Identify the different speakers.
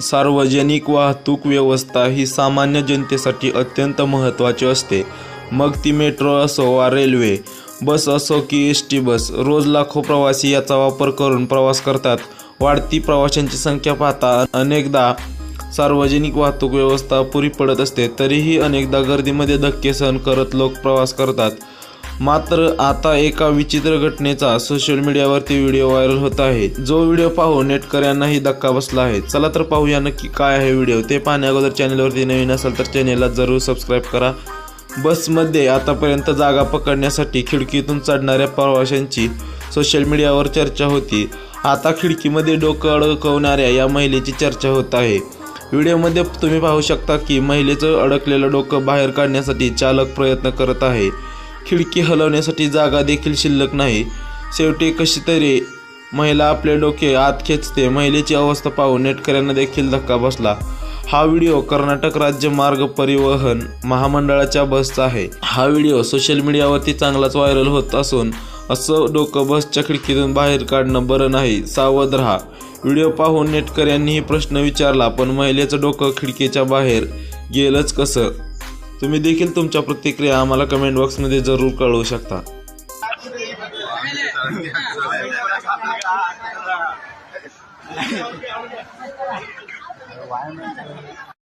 Speaker 1: सार्वजनिक वाहतूक व्यवस्था ही सामान्य जनतेसाठी अत्यंत महत्त्वाची असते. मग ती मेट्रो असो वा रेल्वे बस असो की एस टी बस रोज लाखो प्रवासी याचा वापर करून प्रवास करतात. वाढती प्रवाशांची संख्या पाहता अनेकदा सार्वजनिक वाहतूक व्यवस्था पुरी पडत असते तरीही अनेकदा गर्दीमध्ये धक्के सहन करत लोक प्रवास करतात. मात्र आता एका विचित्र घटनेचा सोशल मीडियावरती व्हिडिओ व्हायरल होत आहे. जो व्हिडिओ पाहून नेटकऱ्यांनाही धक्का बसला आहे. चला तर पाहूया नक्की काय आहे व्हिडिओ ते पाहण्या अगोदर चॅनलवरती नवीन असाल तर चॅनेलला जरूर सबस्क्राईब करा. बसमध्ये आतापर्यंत जागा पकडण्यासाठी खिडकीतून चढणाऱ्या प्रवाशांची सोशल मीडियावर चर्चा होती. आता खिडकीमध्ये डोकं अडकवणाऱ्या या महिलेची चर्चा होत आहे. व्हिडिओमध्ये तुम्ही पाहू शकता की महिलेचं अडकलेलं डोकं बाहेर काढण्यासाठी चालक प्रयत्न करत आहे. खिडकी हलवण्यासाठी जागा देखील शिल्लक नाही. शेवटी कशी तरी महिला आपले डोके आत खेचते. महिलेची अवस्था पाहून नेटकऱ्यांना देखील धक्का बसला. हा व्हिडिओ कर्नाटक राज्य मार्ग परिवहन महामंडळाच्या बसचा आहे. हा व्हिडिओ सोशल मीडियावरती चांगलाच व्हायरल होत असून असं डोकं बसच्या खिडकीतून बाहेर काढणं बरं नाही सावध राहा. व्हिडिओ पाहून नेटकऱ्यांनीही प्रश्न विचारला पण महिलेचं डोकं खिडकीच्या बाहेर गेलंच कसं? तुम्ही देखील तुमच्या प्रतिक्रिया आम्हाला कमेंट बॉक्समध्ये जरूर कळवू शकता.